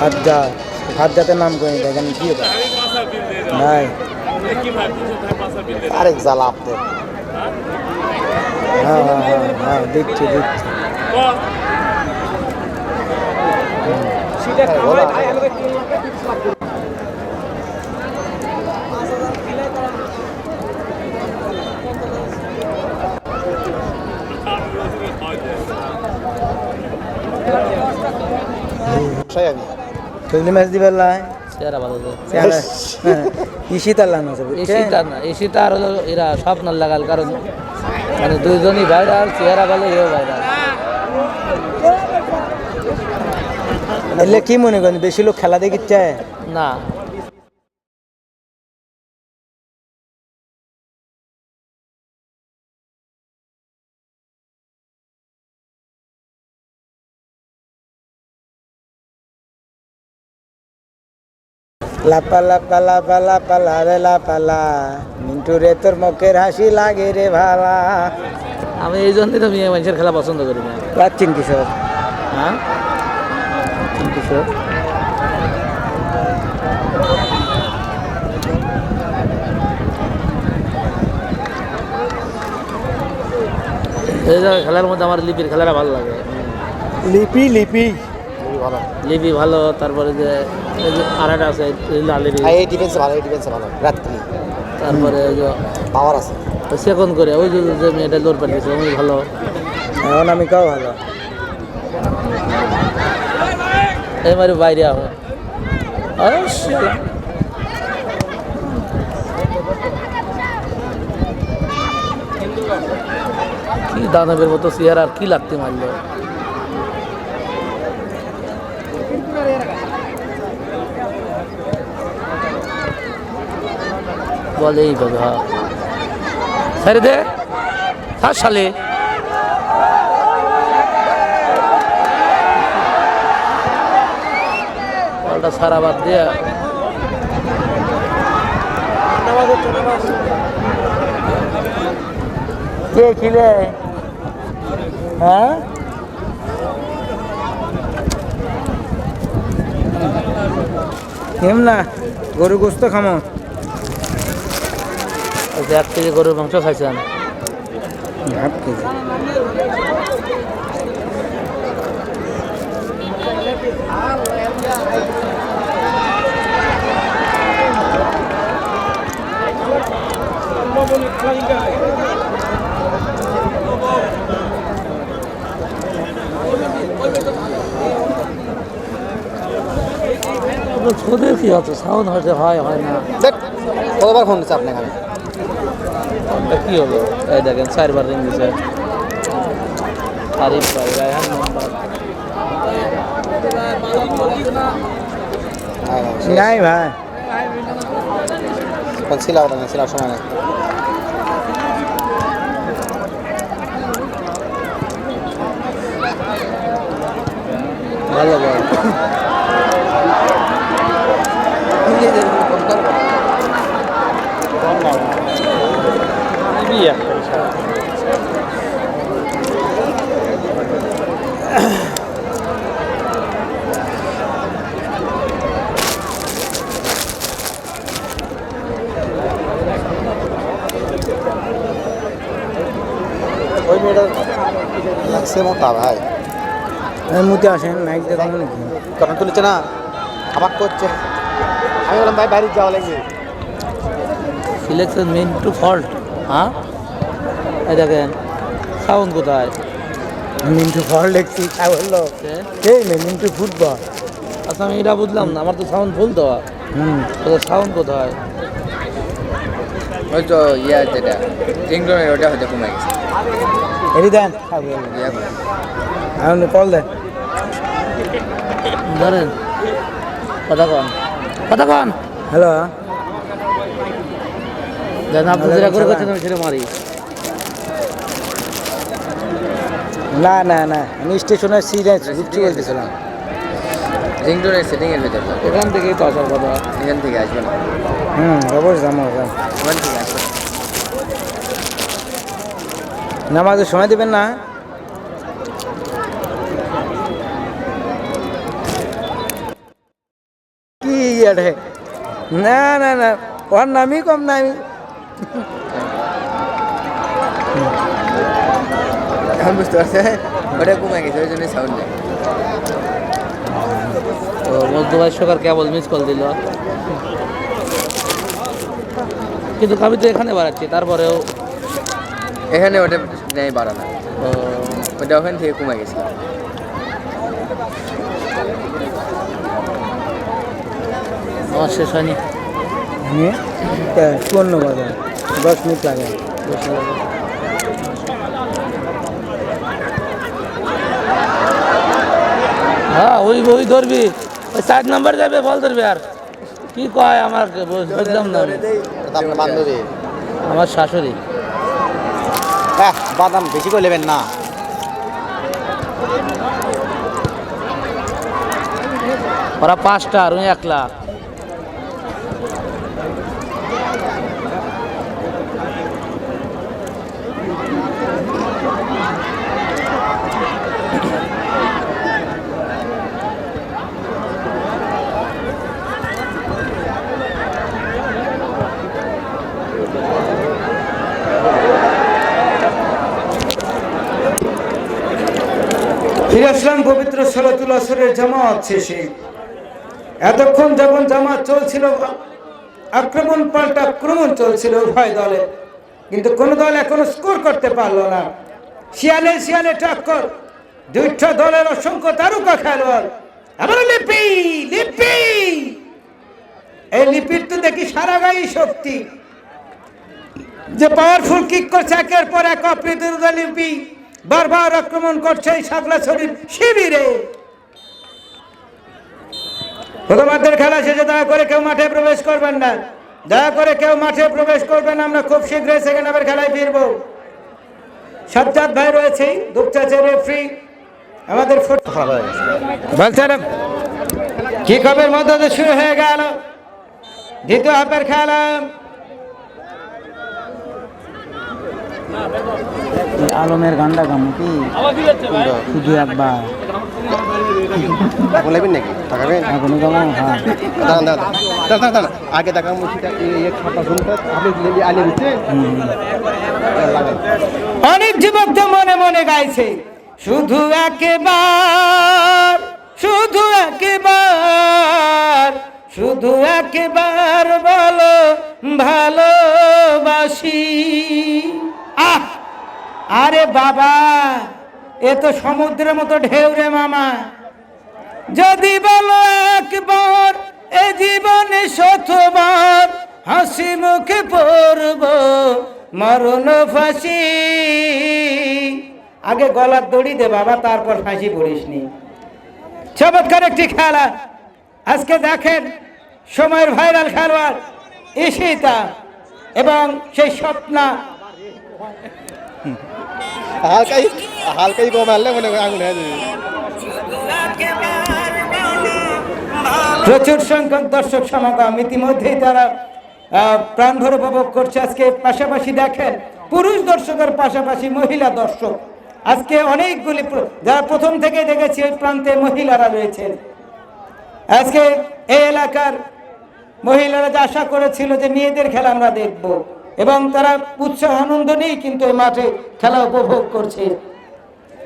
Hadza হাজ্জাতের নাম করে দেখেন কি নাই। আরেক জ্বালা আপনার হ্যাঁ হ্যাঁ হ্যাঁ হ্যাঁ দিচ্ছি দিচ্ছি। সেই আমি চল্লি মাছ দিবার লাই চেহারা ভালো আছে না হলো এরা স্বপ্ন লাগাল কারণ মানে দুইজনই ভাইরাল চেহারা ভালো এও ভাইরাল এলে কি মনে করেন বেশি লোক খেলা দেখিচ্ছে? না। লাপা লাপা লাপা লাপা লা রে লাপা লা। মিন্টু রে তোর মুখের হাসি লাগে রে ভালা। আমি এই জন্যই তো মেয়ে মানুষের খেলা পছন্দ করি না। পাচ্ছেন কিশোর। হ্যাঁ? কিশোর। এই খেলার মধ্যে আমার লিপির খেলাটা ভালো লাগে। লিপি লিপি। ভালো লিপি ভালো তারপরে যে আরেকটা আছে লালের আর এই ডিফেন্সে ভালো এই ডিফেন্সে ভালো। রাত্রি তারপরে ওই যে পাওয়ার আছে। সেকন্ড করে ওই যে মেয়েটা দৌড় পাঠিয়েছে ওই ভালো। এখন আমি কাও ভালো। এই মারি বাইরে আহ। কি দানবের মতো চেয়ার আর কি লাগতে মারলো? বলে এইভাবে ছেড়ে দে। হ্যাঁ সালে। বলটা সারা বাদ দিয়ে কে ছিলে? হ্যাঁ? কেম না গরু গোস্ত খামো। ওই এক কেজি গরুর মাংস খাইছেন হাফ কেজি। ওদের কি হচ্ছে সাউন্ড হচ্ছে হয় হয় না। দেখ কতবার ফোন দিচ্ছে আপনাকে আমি? এটা কি হলো এই দেখেন চারবার রিং দিছে আরিফ ভাই রায়হান নাম্বার হ্যাঁ, হ্যাঁ, শেষ। নাই ভাই এখন ছিলাও না ছিলার সময় নেই ভালো ওই মেয়েটা লাগছে মোটা ভাই। আমি মুতে আসেন নাইট দেখো নাকি? কখন তুলেছে না? আমাকে করছে। আমি বললাম ভাই বাইরে যাওয়া লাগবে। সিলেকশন মেন টু ফল্ট হ্যাঁ? এই দেখেন সাউন্ড কোথায়? মিন্টু ফল দেখছি তা? এই মিন্টু ফুটবল। আচ্ছা আমি এটা বুঝলাম না আমার তো সাউন্ড ফুল দেওয়া হুম। সাউন্ড কোথায়? ওই তো ইয়া যেটা রিংটোনের ওটা হয়তো কমে গেছে। এরি দেন আমি কল দেন। ধরেন কথা কন কথা কন। হ্যালো। দেন আপনি যেটা করে করছেন আমি সেটা মারি। না না না আমি স্টেশনে সিরিয়াস ঘুরছি বলতেছিলাম। সেটিংয়ের ভেতর এখান থেকেই তো আসার কথা। এখান থেকে আসবে না। হুম অবশ্যই আমার ওখান থেকে আসবে। নামাজের সময় দেবেন না? কি না না না ওর নামই কম নামি এখন বুঝতে পারছে? ওটা কমে গেছে ওই জন্য সাউন্ড নেই। তো মধ্য ভাষ্যকার কেবল মিস কল দিল। কিন্তু আমি তো এখানে বাড়াচ্ছি তারপরেও এখানে ওটা নেই বাড়ানো। ওটা ওখান থেকে কমে গেছে। আমার শেষ হয়নি। নিয়ে চুয়ান্ন বাজার দশ মিনিট লাগে। হ্যাঁ ওই ওই ধরবি। ওই চার নাম্বার যাবে বল ধরবি আর। কি কয় আমার বুঝলাম না বান্ধবী? আমার শাশুড়ি। হ্যাঁ বাদাম বেশি করে নেবেন না। ওরা পাঁচটা আর উনি এক লাখ। ফিরে আসলাম পবিত্র সালাতুল আসরের জামাত শেষে। এতক্ষণ যখন জামাত চলছিল, আক্রমণ পাল্টা আক্রমণ চলছিল উভয় দলে। কিন্তু কোন দল এখনও স্কোর করতে পারল না। শিয়ালে শিয়ালে টক্কর, দুইটা দলের অসংখ্য তারকা খেলোয়াড়। লিপি লিপি! এই লিপির তো দেখি সারা গায়ে শক্তি। যে পাওয়ারফুল কিক করছে, একের পর এক অপ্রতিরোধ লিপি। বারবার আক্রমণ করছে এই শাপলা শরীর শিবিরে। প্রথমার্ধের খেলা শেষে দয়া করে কেউ মাঠে প্রবেশ করবেন না। দয়া করে কেউ মাঠে প্রবেশ করবেন আমরা খুব শীঘ্রই সেকেন্ড হাফের খেলায় ফিরবো। সাজ্জাদ ভাই রয়েছে, দুপচাচে রেফ্রি আমাদের বলছেন কি কবের মধ্যে শুরু হয়ে গেল? দ্বিতীয় হাফের খেলা। আলমের গানটা গাম কি? শুধু একবার। নেবেন নাকি? টাকাবেন এখনও গামো হ্যাঁ। দাঁড়ান আগে দেখাম অনেক যুবক তো মনে মনে গাইছে শুধু একেবার শুধু একেবার শুধু একেবার বলো ভালোবাসি। আহ! আরে বাবা, এ তো সমুদ্রের মতো ঢেউ রে মামা। যদি বলো একবার, এ জীবনে শতবার হাসি মুখে পড়ব, মরণ ফাঁসি। আগে গলার দড়ি দে বাবা, তারপর ফাঁসি পড়িস নি চমৎকার একটি খেলা। আজকে দেখেন, সময়ের ভাইরাল খেলোয়াড় ইশিতা এবং সেই স্বপ্না। হালকাই হালকাই কম মারলে মনে যাবে। প্রচুর সংখ্যক দর্শক সমাগম ইতিমধ্যেই তারা আহ, প্রাণ ভরে উপভোগ করছে। আজকে পাশাপাশি দেখেন পুরুষ দর্শকের পাশাপাশি মহিলা দর্শক। আজকে অনেকগুলি যারা প্রথম থেকে দেখেছি ওই প্রান্তে মহিলারা রয়েছেন। আজকে এই এলাকার মহিলারা যে আশা করেছিল যে মেয়েদের খেলা আমরা দেখব। এবং তারা উৎসাহ, আনন্দ নেই কিন্তু মাঠে খেলা উপভোগ করছে।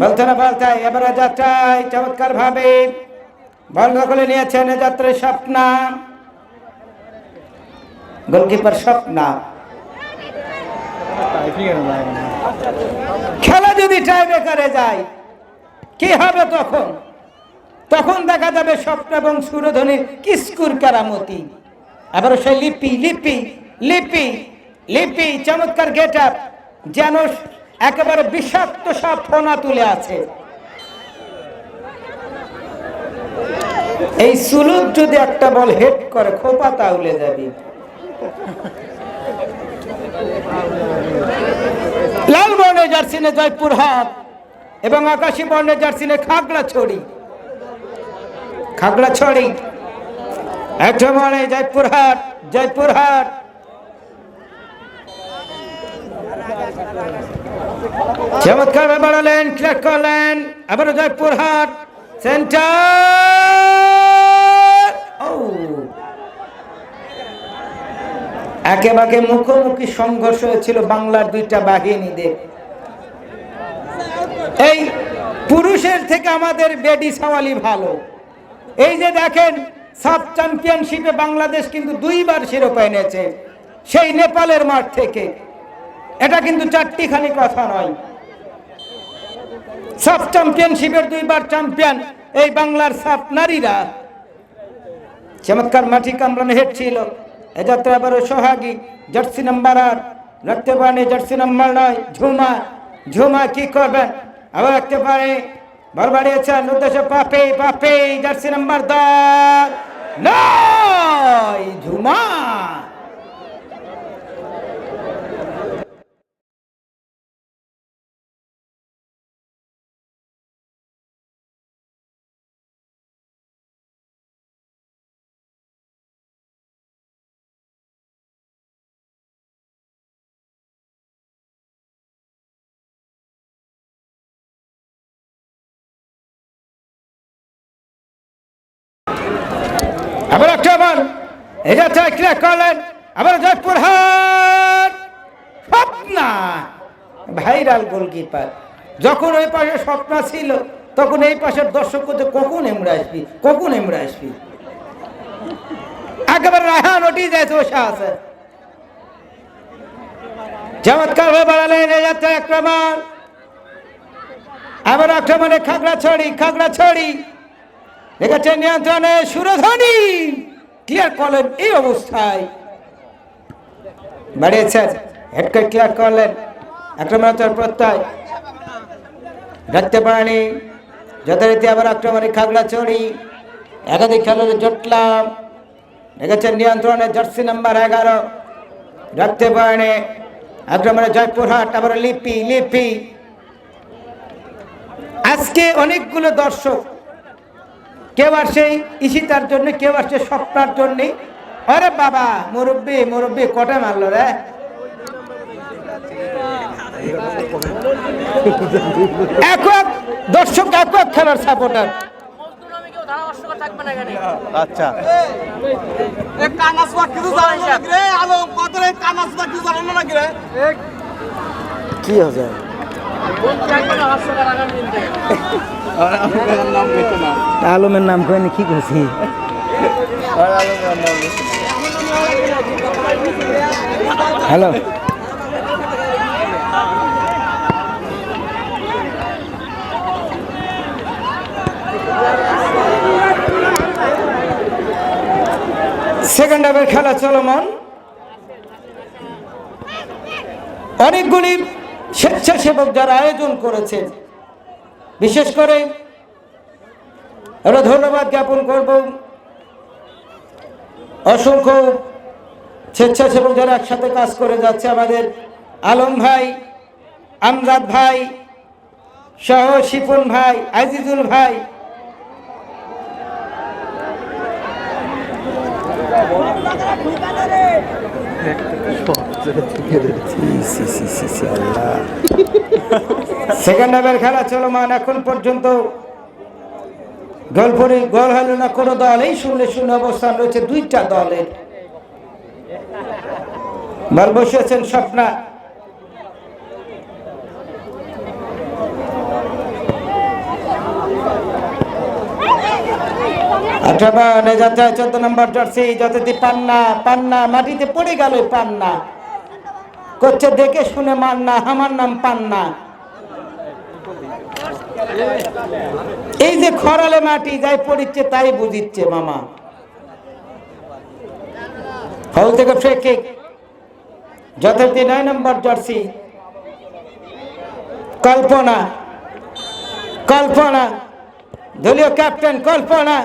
বলতে না বলতায় এবারে যাত্রায় চমৎকার ভাবে বল দখলে নিয়েছেন যাত্রায় স্বপ্না। গোলকিপার স্বপ্না। খেলা যদি টাই বেকারে যায়, কি হবে তখন? তখন দেখা যাবে স্বপ্ন এবং সুরধ্বনির কিস্কুর কারামতি। আবার সেই লিপি লিপি লিপি। লিপি চমৎকার গেট আপ যেন একেবারে বিষাক্ত সব ফোনা তুলে আছে। এই সুলুক যদি একটা বল হেড করে, খোপা তাহলে যাবি। লাল বর্ণের জার্সিনে জয়পুরহাট এবং আকাশী বর্ণের জার্সিনে খাগড়া ছড়ি খাগড়া ছড়ি একটা মানে জয়পুরহাট জয়পুরহাট চমৎকার বাড়ালেন ক্লিয়ার করলেন। আবারও জয়পুরহাট সেন্টার ও। একেবারে মুখোমুখি সংঘর্ষ হয়েছিল বাংলার দুইটা বাহিনীদের। এই পুরুষের থেকে আমাদের বেডি সাওয়ালি ভালো। এই যে দেখেন, সাব চ্যাম্পিয়নশিপে বাংলাদেশ কিন্তু দুইবার শিরোপা এনেছে, সেই নেপালের মাঠ থেকে। এটা কিন্তু চারটি চারটিখানি কথা নয়। সাব চ্যাম্পিয়নশিপের দুইবার চ্যাম্পিয়ন এই বাংলার সাব নারীরা। চমৎকার মাটি কামড়ানো হেড ছিল। এ যাত্রা আবারও সোহাগী জার্সি নাম্বার আট। রাখতে পারেনি জার্সি নাম্বার নয়। ঝুমা ঝুমা কি করবেন আবার রাখতে পারে। বল বাড়িয়েছেন উদ্দেশ্য পাপে পাপে জার্সি নাম্বার দশ। নয়, ঝুমা। যাত্রা ক্লিয়ার করলেন আবার জয়পুরহাট স্বপ্না। Viral goalkeeper. যখন ওই পাশে স্বপ্না ছিল, তখন এই পাশের দর্শক করতে কখন এমরা আসবি? কখন এমরা আসবি? একেবারে রাহান ওটি যায় বসে আছে। চমৎকার হয়ে বাড়ালেন এই যাত্রা আক্রমণ। আবার আক্রমণে খাগড়া ছড়ি খাগড়া ছড়ি দেখেছেন নিয়ন্ত্রণে সুরধ্বনি ক্লিয়ার করলেন এই অবস্থায়। বাড়িয়েছেন হেডকে ক্লিয়ার করলেন। আক্রমণাত্মক প্রত্যয়। রাখতে পারেনি যথারীতি আবার আক্রমণে খাগড়া চড়ি একাধিক খেলোয়াড় জটলাম দেখেছেন নিয়ন্ত্রণে, জার্সি নাম্বার এগারো। রাখতে পারেনি আক্রমণে জয়পুরহাট আবার লিপি লিপি। আজকে অনেকগুলো দর্শক কেউ আসে ইশিতার জন্য কেউ আসছে স্বপ্নার জন্য। আরে বাবা মুরব্বী মুরব্বী কটা মারলো রে? এক এক দর্শক এক এক খেলার সাপোর্টার আচ্ছা। কি হবে আলমের নাম কইনি কি করছি হ্যালো। সেকেন্ড হাফের খেলা চলমান। অনেকগুলি স্বেচ্ছাসেবক যারা আয়োজন করেছেন, বিশেষ করে আমরা ধন্যবাদ জ্ঞাপন করব। অসংখ্য স্বেচ্ছাসেবক যারা একসাথে কাজ করে যাচ্ছে, আমাদের আলম ভাই, আমজাদ ভাই, সহ শিপন ভাই, আজিজুল ভাই। সেকেন্ড হাফের খেলা চলমান এখন পর্যন্ত। গোল পরি গোল হলো না, কোনো দল এই শূন্য শূন্য অবস্থান রয়েছে দুইটা দলের। বল বসিয়েছেন স্বপ্না। অথবা যাচ্ছে, চোদ্দ নম্বর জার্সি যতটি পান্না পান্না মাটিতে পড়ে গেল পান্না। করছে দেখে শুনে মান্না, আমার নাম পান্না। এই যে খরালে মাটি যাই পড়িচ্ছে, তাই বুঝিচ্ছে মামা। ফল থেকে ফ্রেকে যথার্থী নয় নম্বর জার্সি। কল্পনা। কল্পনা। দলীয় ক্যাপ্টেন কল্পনা।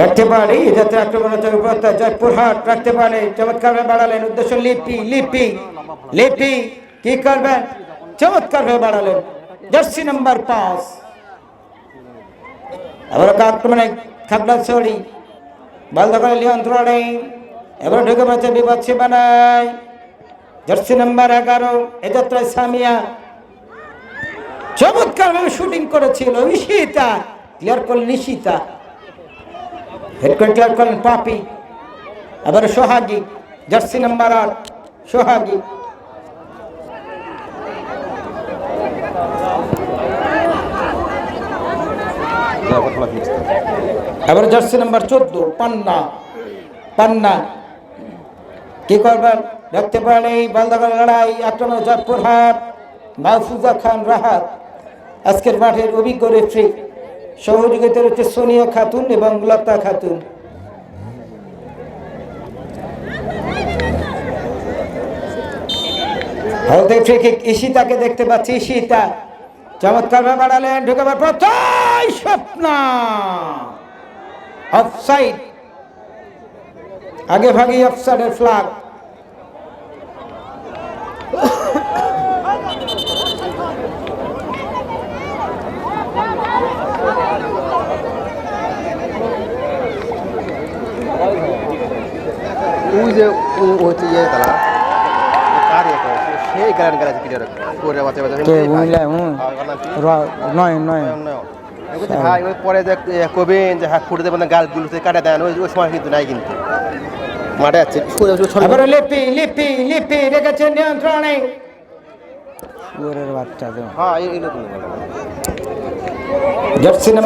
রাখতে পারি যাতে আক্রমণ জয়পুরহাট রাখতে পারে চমৎকার বাড়ালেন, উদ্দেশ্য লিপি লিপি লিপি, কি করবেন চমৎকার ভাবে বাড়ালেন, জার্সি নাম্বার পাঁচ। এবার আক্রমণে খাবলা ছড়ি, বল দখলে নিয়ন্ত্রণে এবার ঢুকে পড়ছে বিপদ সীমানায় জার্সি নাম্বার এগারো এ সামিয়া। চমৎকার ভাবে শুটিং করেছিল, ঈশিতা, ক্লিয়ার করলেন ঈশিতা। হেড করে ক্লিয়ার করলেন পাপি। এবার সোহাগী, জার্সি নাম্বার আট, সোহাগী। এবার জার্সি নাম্বার চোদ্দ, পান্না পান্না। কি করবেন? দেখতে পারেন এই বালদাগার লড়াই আক্রমণ জয়পুরহাট মাহফুজা খান রাহাত, আজকের মাঠের অভিজ্ঞ রেফ্রি সহযোগিতা রয়েছে সোনিয়া খাতুন এবং লতা খাতুন। ঈশিতাকে দেখতে পাচ্ছি, ঈশিতা। চমৎকার ভাবে বাড়ালেন ঢুকে স্বপ্না! অফসাইড আগে ভাগেই অফসাইডের ফ্ল্যাগ ওই যে হচ্ছে ইয়ে তারা। কার ইয়ে করে সেই গান গালাছে ক্লিয়ার করে বাচ্চা বাচ্চা কে বুঝলে হুম নয় নয় ভাই ওই পরে যে কবেন যে হাত ফুটে দেবেন গাল গুলোতে কাটা দেন ওই সময় কিন্তু নাই কিন্তু। মাঠে আছে। এবারে লিপি লিপি লিপি রেখেছে নিয়ন্ত্রণে। বাচ্চা হ্যাঁ জার্সি নাম্বার